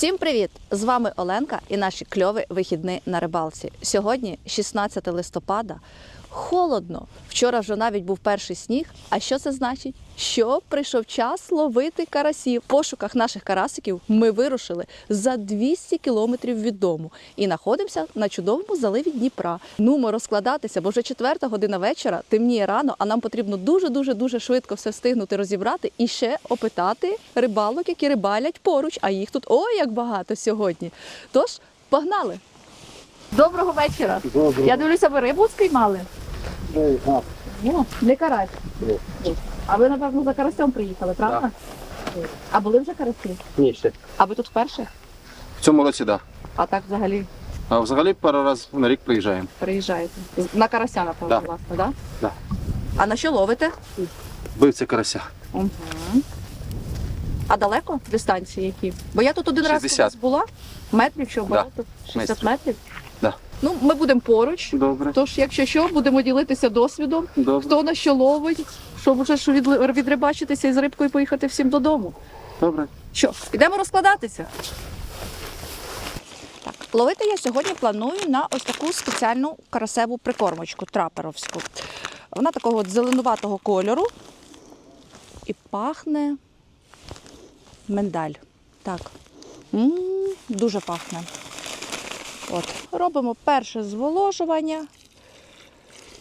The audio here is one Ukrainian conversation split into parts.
Всім привіт! З вами Оленка і наші кльові вихідні на рибалці. Сьогодні 16 листопада. Холодно. Вчора вже навіть був перший сніг. А що це значить? Що прийшов час ловити карасів. В пошуках наших карасиків ми вирушили за 200 кілометрів від дому і знаходимося на чудовому заливі Дніпра. Нумо розкладатися, бо вже четверта година вечора, темніє рано, а нам потрібно дуже дуже швидко все встигнути розібрати і ще опитати рибалок, які рибалять поруч. А їх тут ой як багато сьогодні. Тож погнали! Доброго вечора! Добре. Я дивлюся, ви рибу спіймали. О, не карась. А ви, напевно, за карасем приїхали, правда? А були вже карасі? Ні, ще. А ви тут вперше? В цьому році так. А так взагалі А взагалі пару разів на рік приїжджаємо. приїжджаєте? На карася, напевно, Да. власне, так? Да. А на що ловите? Бивця карася. Угу. А далеко дистанції які? Бо я тут один раз 60. колись була. Метрів що Да. багато? 60 метрів? Ну, ми будемо поруч. Добре. Тож, якщо що, будемо ділитися досвідом. Добре. Хто на що ловить, щоб вже ж відли- відрибачитися і з рибкою поїхати всім додому. Добре. Що, підемо розкладатися? Так, ловити я сьогодні планую на ось таку спеціальну карасеву прикормочку траперовську. Вона такого от зеленуватого кольору і пахне миндаль. Так. м дуже пахне. От. Робимо перше зволожування.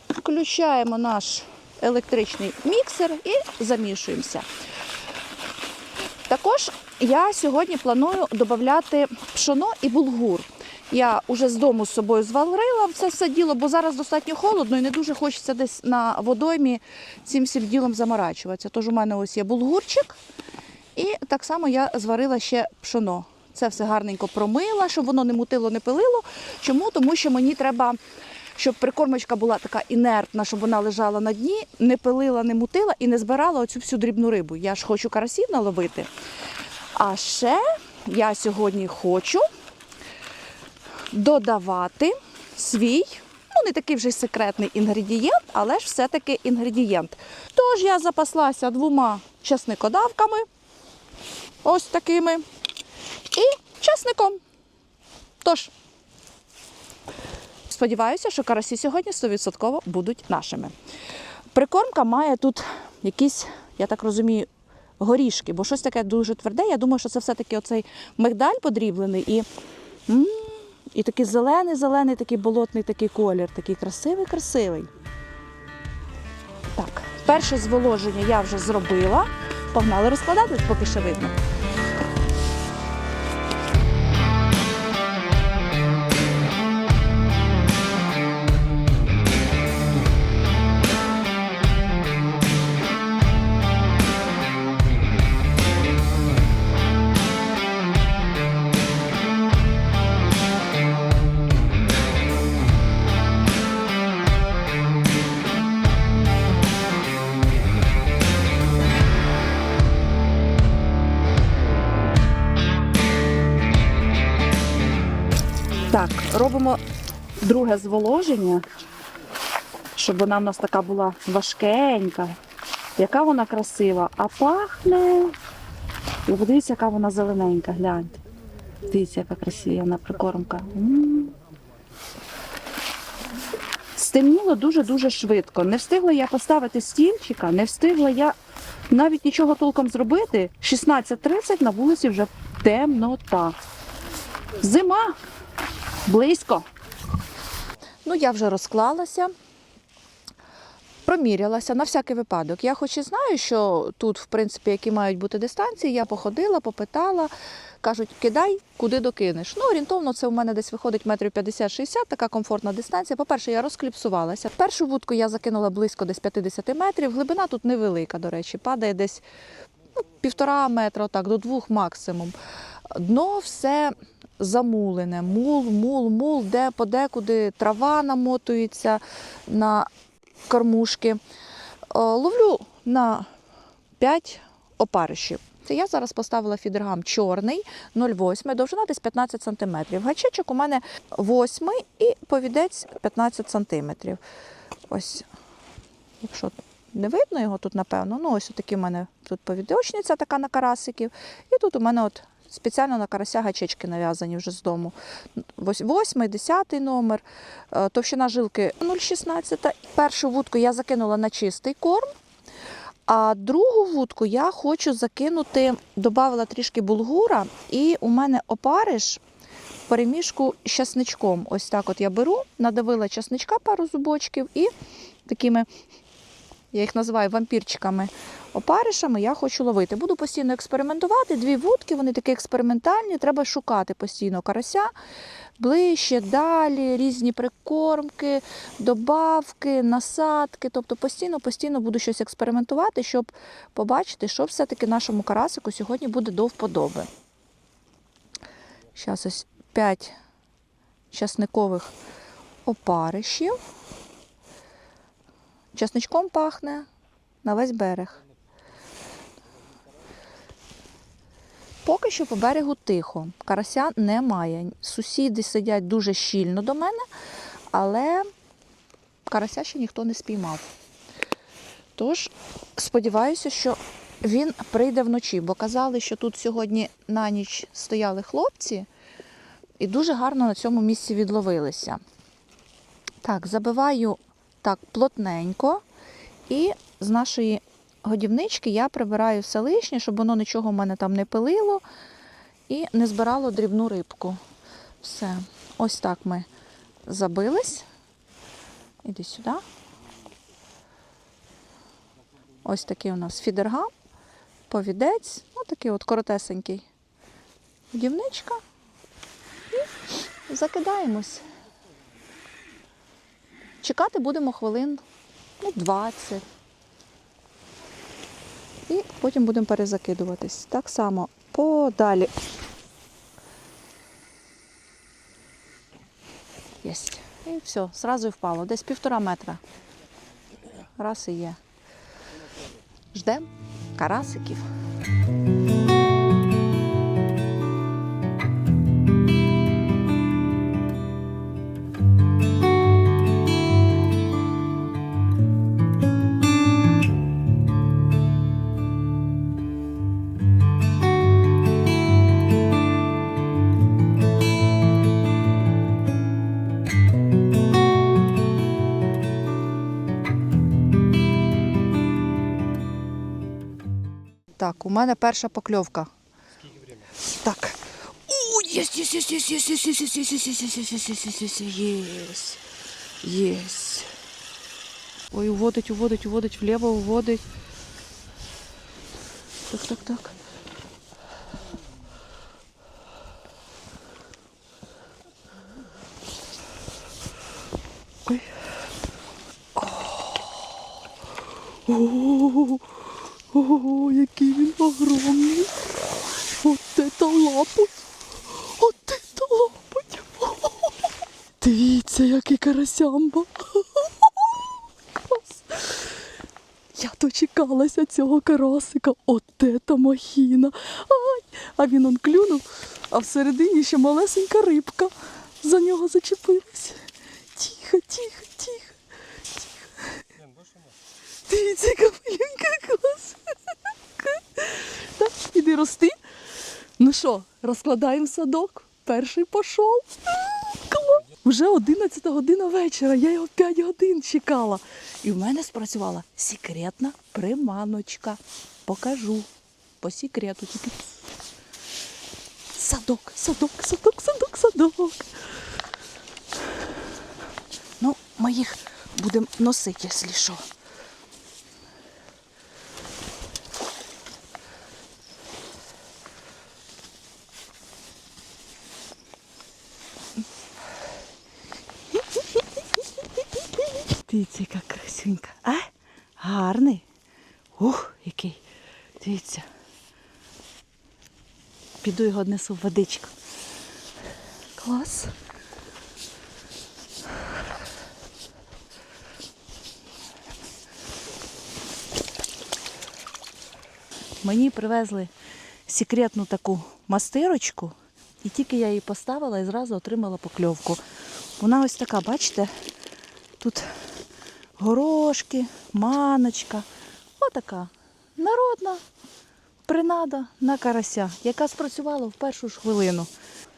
Включаємо наш електричний міксер і замішуємося. Також я сьогодні планую додати пшоно і булгур. Я вже з дому з собою зварила це все діло, бо зараз достатньо холодно і не дуже хочеться десь на водоймі цим всім ділом заморачуватися. Тож у мене ось є булгурчик, і так само я зварила ще пшоно. Це все гарненько промила, щоб воно не мутило, не пилило. Чому? Тому що мені треба, щоб прикормочка була така інертна, щоб вона лежала на дні, не пилила, не мутила і не збирала оцю всю дрібну рибу. Я ж хочу карасів наловити. А ще я сьогодні хочу додавати свій, ну не такий вже й секретний інгредієнт, але ж все-таки інгредієнт. Тож я запаслася двома часникодавками, ось такими, і часником. Тож, сподіваюся, що карасі сьогодні 100% будуть нашими. Прикормка має тут якісь, я так розумію, горішки, бо щось таке дуже тверде. Я думаю, що це все-таки оцей мигдаль подріблений і, і такий зелений, зелений, такий болотний такий колір, такий красивий, красивий. Так, перше зволоження я вже зробила. Погнали розкладати, поки ще видно. Так, робимо друге зволоження, щоб вона в нас така була важкенька. Яка вона красива, а пахне. І подивіться, яка вона зелененька, гляньте. Дивіться, яка красива вона прикормка. М. Стемніло дуже-дуже швидко. Не встигла я поставити стільчика, не встигла я навіть нічого толком зробити. 16.30 на вулиці вже темнота. Зима. Близько. Ну, я вже розклалася, промірялася на всякий випадок. Я хоч і знаю, що тут, в принципі, які мають бути дистанції, я походила, попитала. Кажуть, кидай, куди докинеш. Ну, орієнтовно, це у мене десь виходить метрів 50-60, така комфортна дистанція. По-перше, я розкліпсувалася. Першу вудку я закинула близько десь 50 метрів. Глибина тут невелика, до речі, падає десь ну, півтора метра, отак, до двох максимум. Дно все замулене, мул, мул, мул, де подекуди трава намотується на кормушки. Е, Ловлю на 5 опаришів. Я зараз поставила фідергам чорний 0,8, довжина десь 15 см. Гачечок у мене 8 і повідець 15 см. Ось, якщо не видно його тут, напевно. Ну, ось такі у мене тут повідочниця така на карасиків. І тут у мене от Спеціально на карася гачечки нав'язані вже з дому. Восьмий, десятий номер, е, товщина жилки 0,16. Першу вудку я закинула на чистий корм. А другу вудку я хочу закинути, додала трішки булгура, і у мене опариш в переміжку з часничком. Ось так от я беру, надавила часничка пару зубочків і такими, я їх називаю вампірчиками, опаришами я хочу ловити. Буду постійно експериментувати. Дві вудки, вони такі експериментальні, треба шукати постійно карася. Ближче, далі, різні прикормки, добавки, насадки. Тобто постійно, постійно буду щось експериментувати, щоб побачити, що все-таки нашому карасику сьогодні буде до вподоби. Зараз ось 5 часникових опаришів. Часничком пахне на весь берег. Поки що по берегу тихо. Карася немає. Сусіди сидять дуже щільно до мене, але карася ще ніхто не спіймав. Тож, сподіваюся, що він прийде вночі, бо казали, що тут сьогодні на ніч стояли хлопці і дуже гарно на цьому місці відловилися. Так, забиваю так плотненько. І з нашої годівнички я прибираю все лишнє, щоб воно нічого в мене там не пилило і не збирало дрібну рибку. Все. Ось так ми забились. Іди сюди. Ось такий у нас фідергам, повідець, ось такий от коротесенький. Годівничка. І закидаємось. Чекати будемо хвилин ну, 20. І потім будемо перезакидуватись. Так само подалі. Єсть. І все, зразу і впало. Десь півтора метра. Раз і є. Ждемо карасиків. У мене перша покльовка. Так. О, єсть, єсть, єсть, єсть, єсть, єсть, єсть, єсть, єсть, єсть, єсть, єсть, єсть, єсть, єсть, єсть. Єсть. Ой, уводить, уводить, уводить, вліво уводить. Так, так, так. Ой. О, Ого, який він огромний. От це лапоть. От це лапоть. Дивіться, Клас. Я дочекалася цього карасика. От це махіна. Ай, а він он клюнув, а всередині ще малесенька рибка. За нього зачепилась. Тихо, тихо, тихо. Дивіться, яка маленька клас. Іди рости. Ну що, розкладаємо садок. Перший пішов. Клас. Вже 11 година вечора, я його 5 годин чекала. І в мене спрацювала секретна приманочка. Покажу. По секрету тільки. Садок, садок, садок, садок, садок. Ну, ми їх будемо носити, якщо що. Дивіться, яка красунька. А? Гарний. Ух, який. Дивіться. Піду його однесу в водичку. Клас. Мені привезли секретну таку мастирочку, і тільки я її поставила і зразу отримала покльовку. Вона ось така, бачите? Тут горошки, маночка. Отака. Народна. принада на карася, яка спрацювала в першу ж хвилину.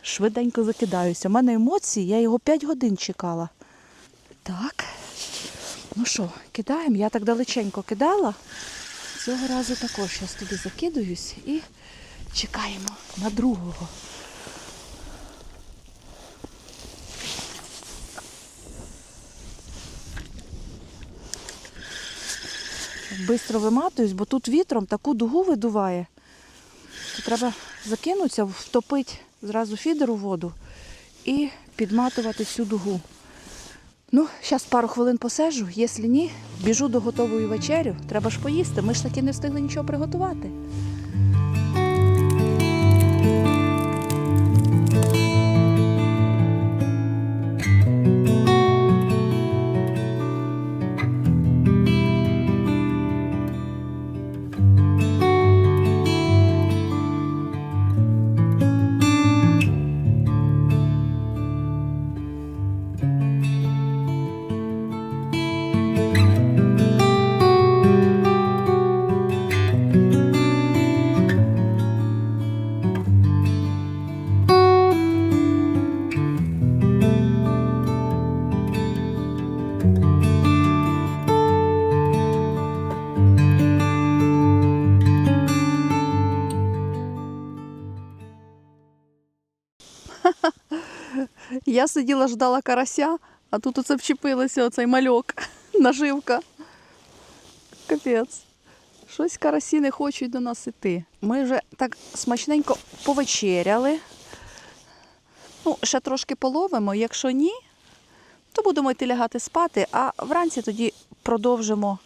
Швиденько викидаюся. У мене емоції, я його 5 годин чекала. Так. Ну що, кидаємо? Я так далеченько кидала. Цього разу також зараз туди закидуюсь і чекаємо на другого. Бистро виматуюсь, бо тут вітром таку дугу видуває. То треба закинутися, втопити зразу фідер у воду і підматувати всю дугу. Ну, зараз пару хвилин посежу, якщо ні, біжу до готової вечерю. Треба ж поїсти. Ми ж таки не встигли нічого приготувати. Я сиділа, ждала карася, а тут оце вчепилося оцей мальок, наживка. Капець. Щось карасі не хочуть до нас іти. Ми вже так смачненько повечеряли. Ну, ще трошки половимо. Якщо ні, то будемо йти лягати спати, а вранці тоді продовжимо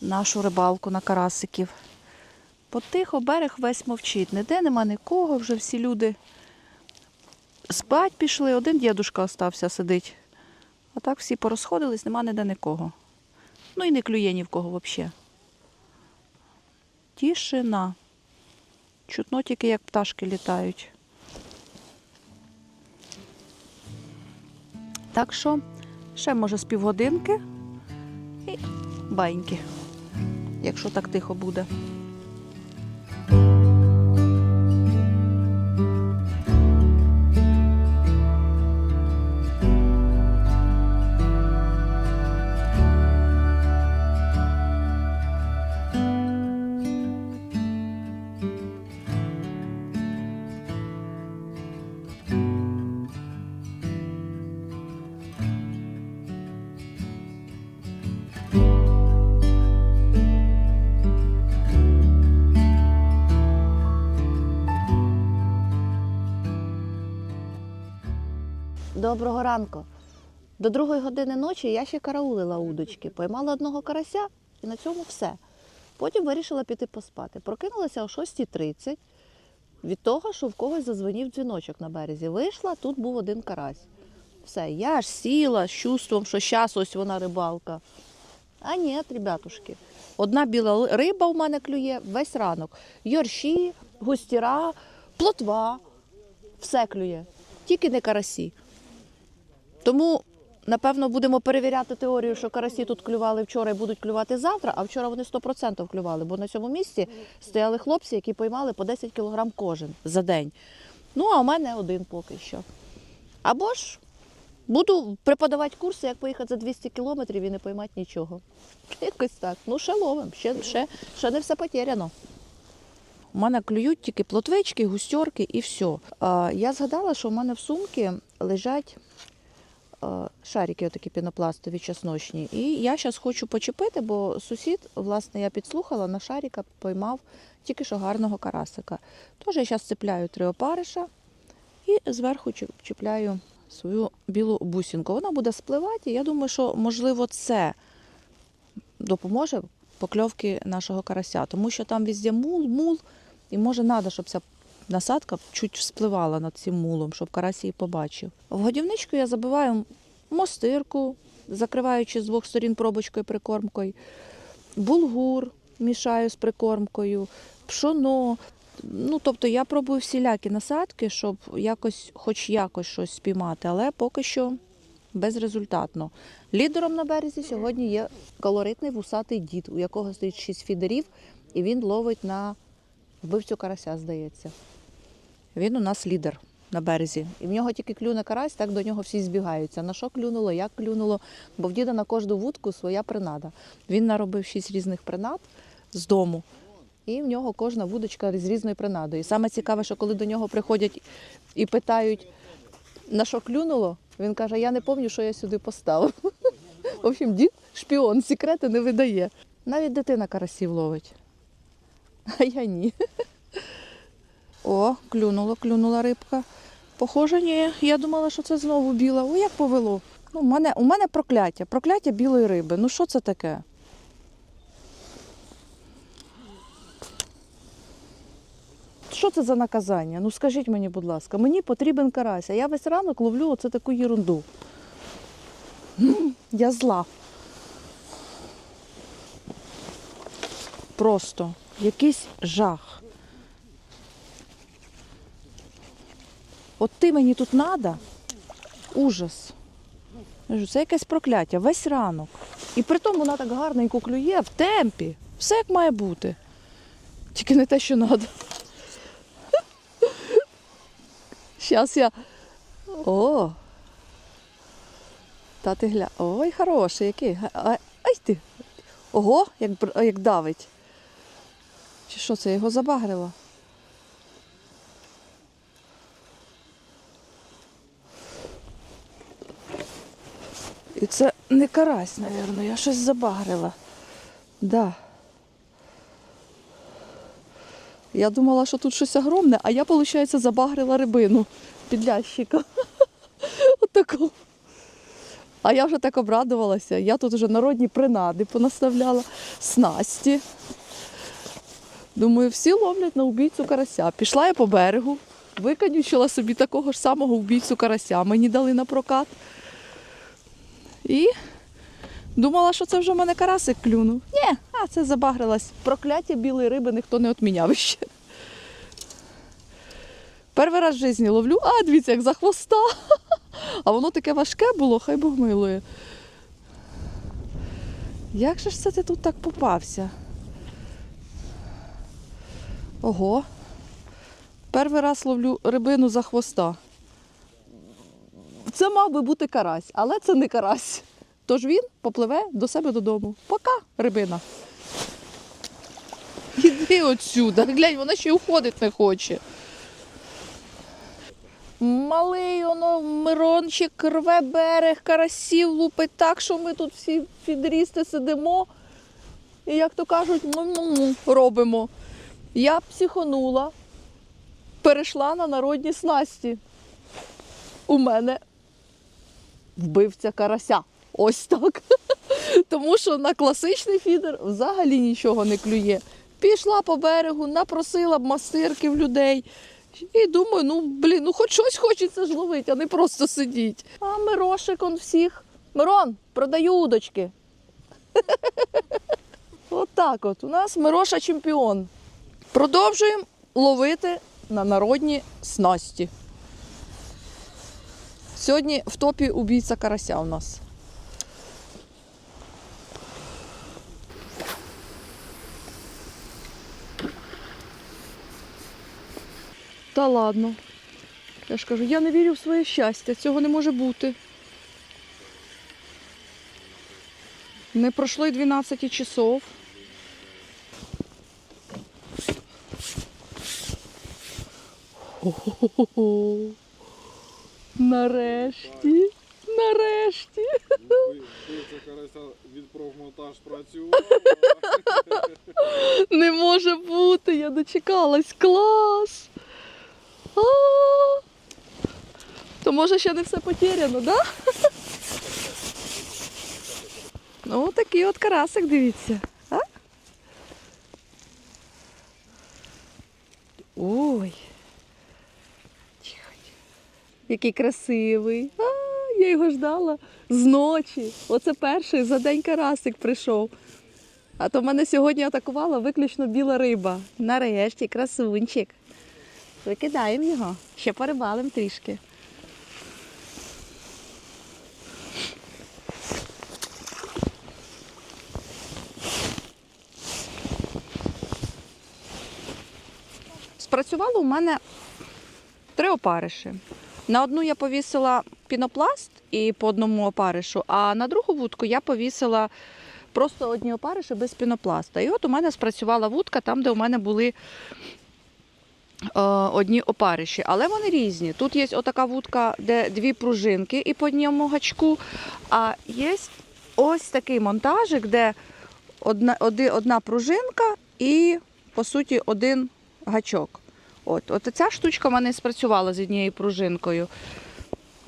нашу рибалку на карасиків. Потихо берег весь мовчить. Ніде нема нікого, вже всі люди спать пішли, один дідушка остався сидить. А так всі порозходились, нема ніде нікого. Ну і не клює ні в кого взагалі. Тишина. Чутно тільки, як пташки літають. Так що, ще може з півгодинки і баньки, якщо так тихо буде. Доброго ранку. До другої години ночі я ще караулила удочки, поймала одного карася і на цьому все. Потім вирішила піти поспати. Прокинулася о 6.30 від того, що в когось зазвонів дзвіночок на березі. Вийшла, тут був один карась. Все, я аж сіла з чувством, що зараз ось вона рибалка. А ні, ребятушки. Одна біла риба у мене клює весь ранок. Йорші, густіра, плотва. Все клює, тільки не карасі. Тому, напевно, будемо перевіряти теорію, що карасі тут клювали вчора і будуть клювати завтра, а вчора вони 100% клювали, бо на цьому місці стояли хлопці, які поймали по 10 кг кожен за день. Ну, а у мене один поки що. Або ж буду преподавати курси, як поїхати за 200 кілометрів і не поймати нічого. Якось так. Ну, ще ловим, ще, ще, ще не все потеряно. У мене клюють тільки плотвички, густьорки і все. Я згадала, що в мене в сумці лежать шарики, отакі пінопластові чесночні. І я зараз хочу почепити, бо сусід, власне, я підслухала, на шарика поймав тільки що гарного карасика. Тож я зараз цепляю три опариша і зверху чіп- чіпляю свою білу бусинку. Вона буде спливати. і Я думаю, що можливо це допоможе покльовки нашого карася, тому що там везде мул, мул, і може треба, щоб ця насадка чуть вспливала над цим мулом, щоб карась побачив. В годівничку я забиваю мостирку, закриваючи з двох сторін пробочкою прикормкою, булгур мішаю з прикормкою, пшоно. Ну, тобто я пробую всілякі насадки, щоб якось, хоч якось щось спіймати, але поки що безрезультатно. Лідером на березі сьогодні є колоритний вусатий дід, у якого стоїть шість фідерів, і він ловить на Вбивцю карася, здається. Він у нас лідер на березі. І в нього тільки клюне карась, так до нього всі збігаються. На що клюнуло, як клюнуло, бо в діда на кожну вудку своя принада. Він наробив шість різних принад з дому. І в нього кожна вудочка з різною принадою. І саме цікаве, що коли до нього приходять і питають, на що клюнуло, він каже: Я не пам'ятаю, що я сюди поставив. В общем, дід шпіон, секрети не видає. Навіть дитина карасів ловить. А я ні. О, клюнула, клюнула рибка. Похоже, ні. Я думала, що це знову біла. О, як повело. Ну, у, мене, у мене прокляття, прокляття білої риби. Ну що це таке? Що це за наказання? Ну скажіть мені, будь ласка, мені потрібен карась, а я весь ранок ловлю оце таку єрунду. Я зла. Просто якийсь жах. От ти мені тут надо. Ужас. Це якесь прокляття, весь ранок. І при тому вона так гарненько клює в темпі. Все як має бути. Тільки не те, що треба. Зараз я. О! Та ти гля. Ой, хороший який. Ай ти. Ого, як, як давить. Чи що це я його забагрила? І це не карась, мабуть, я щось забагрила. Да. Я думала, що тут щось огромне, а я, виходить, забагрила рибину під лящика. Отаку. А я вже так обрадувалася. Я тут вже народні принади понаставляла, снасті. Думаю, всі ловлять на убійцю карася. Пішла я по берегу, виконючила собі такого ж самого убійцю карася. Мені дали на прокат. І думала, що це вже в мене карасик клюнув. Ні, а це забагрилась. Прокляття білої риби ніхто не відміняв ще. Перший раз в житті ловлю, а дивіться, як за хвоста. А воно таке важке було, хай Бог милує. Як же ж це ти тут так попався? Ого. Перший раз ловлю рибину за хвоста. Це мав би бути карась, але це не карась. Тож він попливе до себе додому. Пока, рибина. Іди отсюда. Глянь, вона ще й уходить не хоче. Малий воно Мирончик рве берег, карасів лупить так, що ми тут всі підрісти сидимо. І, як то кажуть, му-му-му робимо. Я психонула, перейшла на народні снасті. У мене вбивця карася. Ось так. Тому що на класичний фідер взагалі нічого не клює. Пішла по берегу, напросила б мастирки в людей. І думаю, ну блін, ну хоч щось хочеться ж ловити, а не просто сидіть. А Мирошик он всіх. Мирон, продаю удочки. От от. У нас Мироша чемпіон. Продовжуємо ловити на народні снасті. Сьогодні в топі убійця карася у нас. Та ладно. Я ж кажу, я не вірю в своє щастя, цього не може бути. Не пройшло й 12 часов. Хо-хо-хо-хо. Нарешті. Нарешті. Від профмонтаж працював. Не може бути, я дочекалась. Клас. То може ще не все потеряно, да? Ну, такий от карасик, дивіться. Ой. Який красивий. А, я його ждала з ночі. Оце перший за день карасик прийшов. А то мене сьогодні атакувала виключно біла риба. Нарешті, красунчик. Викидаємо його. Ще порибалимо трішки. спрацювало у мене три опариші. На одну я повісила пінопласт і по одному опаришу, а на другу вудку я повісила просто одні опариші без пінопласта. І от у мене спрацювала вудка там, де у мене були е, одні опариші, але вони різні. Тут є отака вудка, де дві пружинки і по одному гачку, а є ось такий монтажик, де одна, одна пружинка і, по суті, один гачок. От, от ця штучка в мене спрацювала з однією пружинкою.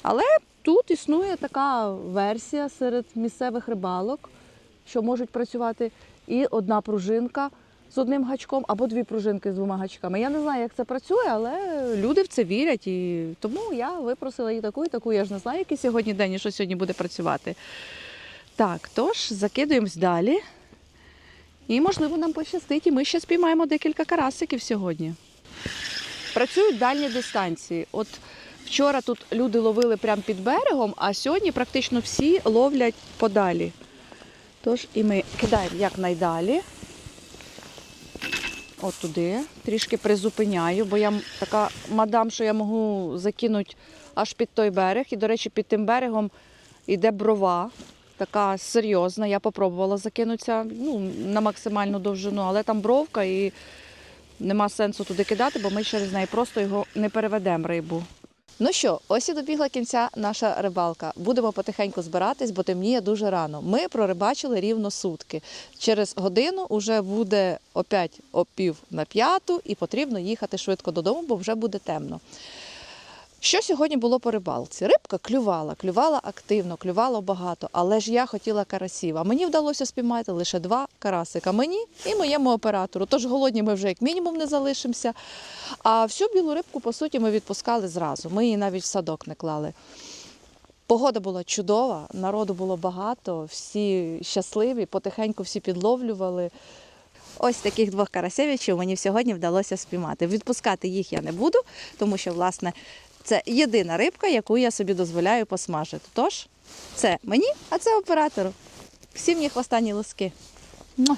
Але тут існує така версія серед місцевих рибалок, що можуть працювати і одна пружинка з одним гачком, або дві пружинки з двома гачками. Я не знаю, як це працює, але люди в це вірять. І тому я випросила і таку, і таку. Я ж не знаю, який сьогодні день і що сьогодні буде працювати. Так, тож закидуємось далі. І, можливо, нам пощастить, і ми ще спіймаємо декілька карасиків сьогодні. Працюють дальні дистанції. От вчора тут люди ловили прямо під берегом, а сьогодні практично всі ловлять подалі. Тож і ми кидаємо якнайдалі. От туди. Трішки призупиняю, бо я така мадам, що я можу закинути аж під той берег. І, до речі, під тим берегом йде брова. Така серйозна. Я попробувала закинутися ну, на максимальну довжину, але там бровка і нема сенсу туди кидати, бо ми через неї просто його не переведемо рибу. Ну що, ось і добігла кінця наша рибалка. Будемо потихеньку збиратись, бо темніє дуже рано. Ми прорибачили рівно сутки. Через годину вже буде опять опів на п'яту і потрібно їхати швидко додому, бо вже буде темно. Що сьогодні було по рибалці? Рибка клювала, клювала активно, клювало багато, але ж я хотіла карасів. А мені вдалося спіймати лише два карасика. Мені і моєму оператору. Тож голодні ми вже як мінімум не залишимося. А всю білу рибку, по суті, ми відпускали зразу. Ми її навіть в садок не клали. Погода була чудова, народу було багато, всі щасливі, потихеньку всі підловлювали. Ось таких двох карасевичів мені сьогодні вдалося спіймати. Відпускати їх я не буду, тому що, власне, це єдина рибка, яку я собі дозволяю посмажити. Тож, це мені, а це оператору. Всі в останні луски. Муа!